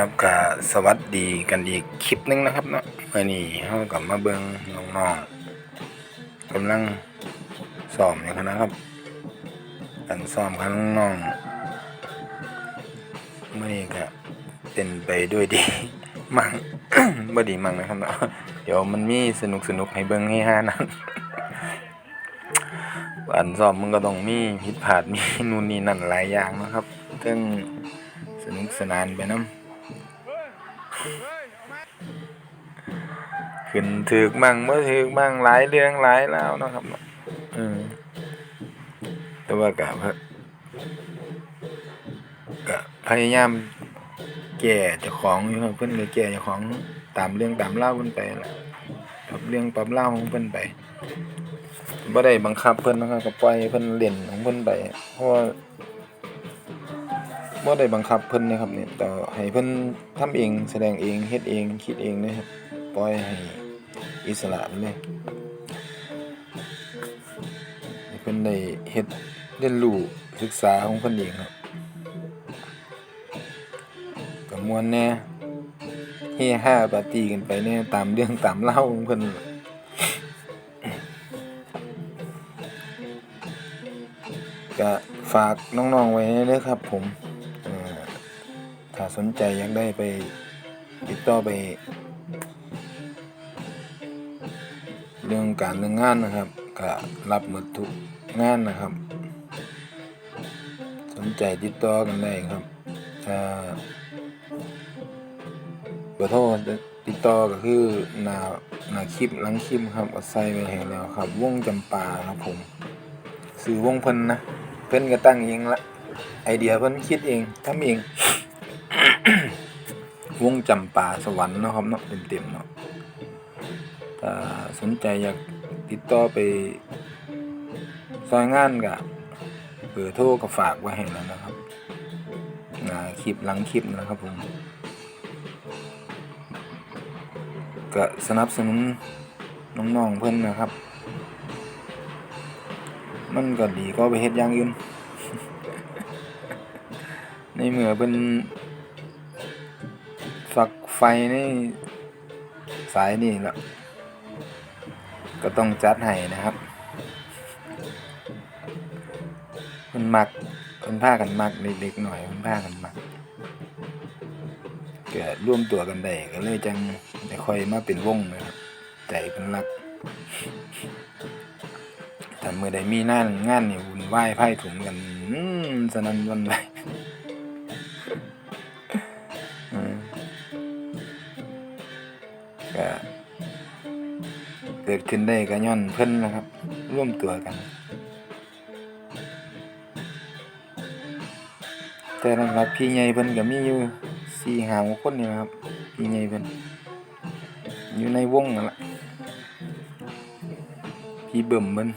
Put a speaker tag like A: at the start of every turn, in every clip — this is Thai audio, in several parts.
A: ครับก็สวัสดีกันอีกคลิปนึงนะครับเนาะเมื่อนี้เฮากับมาเบิงน้องๆกำลังซ้อมอยู่คณะครับการซ้อมของน้องๆเมื่อนี้ก็เป็นไปด้วยดีมั่งบ่ดีมั่งนะครับเนาะเดี๋ยวมันมีสนุกสนุกให้เบิงให้ฮานั้นอันซ้อมมันก็ต้องมีผิดพลาดมีนู่นนี่นั่นหลายอย่างนะครับซึ่งสนุกสนานไปน้ำ ขึ้นถึกมั่งเมื่อถึกมั่งหลายเรื่องหลายเล่าวนะครับอืมแต่ว่ากะพะกะพยายามแก้เจ้าของอยู่ครับเพิ่นก็แก้เจ้าของตามเรื่องตามเล่าเพิ่นไปแหละปรับเรื่องปรับเล่าของเพิ่นไปบ่ได้บังคับเพิ่นนะครับก็ปล่อยเพิ่นเล่นของเพิ่นไปเพราะว่า บ่ได้บังคับเพิ่นนะครับเนี่ยแต่ให้เพิ่นทำเองแสดงเองเฮ็ดเองคิดเองนะครับปล่อยให้อิสระไปเลยให้เพิ่นได้เฮ็ดเรียนรู้ศึกษาของเพิ่นเองครับก็ม่วนแน่เฮฮาปาร์ตี้กันไปแน่ตามเรื่องตามเล่าของเพิ่นก็ฝากน้องๆไว้เด้อครับผม ถ้าสนใจอยากได้ไปติดต่อไป เรื่องการเรื่องงานนะครับก็รับหมดทุกงานนะครับ สนใจติดต่อกันได้ครับถ้าเบอร์โทรติดต่อก็คือหน้าหน้าคลิปหลังคลิปครับก็ใส่ไว้ให้แล้วครับ วงจำปาครับผมสื่อวงเพิ่นนะ เพิ่นก็ตั้งเองละไอเดียเพิ่นคิดเองทำเอง วงจำปาสวรรค์เนาะครับเนาะเต็มๆเนาะถ้าสนใจอยากติดต่อไปซอยงานกับเบอร์โทรก็ฝากไว้ให้แล้วนะครับหน้าคลิปหลังคลิปนะครับผมก็สนับสนุนน้องๆเพิ่นนะครับ มันก็ดีก็ไปเฮ็ดอย่างอื่นในเมื่อเป็น ไฟในสายนี่แหละก็ต้องจัดให้นะครับ มันมักมันพากันมักเด็กๆหน่อยมันพากันมักก็ร่วมตัวกันได้ก็เลยจังได้ค่อยมาเป็นวงนะครับใจเป็นรักแต่เมื่อใดมีหน้างานนี่วุ่นวายไพ่ถุงกันสนั่นวันไหว ก็เกิดขึ้นได้ก็ย้อนเพิ่นนะครับ ร่วมตัวกัน แต่หลักๆพี่ใหญ่เพิ่นก็มีอยู่สี่ห้าหกคนนี่นะครับ พี่ใหญ่เพิ่นอยู่ในวงนั่นแหละพี่เบิ่มเพิ่น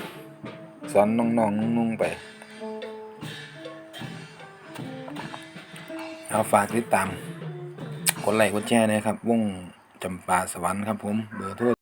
A: สอนน้องๆนุ่งๆไปเอาฝากติดตามกดไลค์กดแชร์นะครับวง จำปาสวรรค์ครับผมเบอร์โทร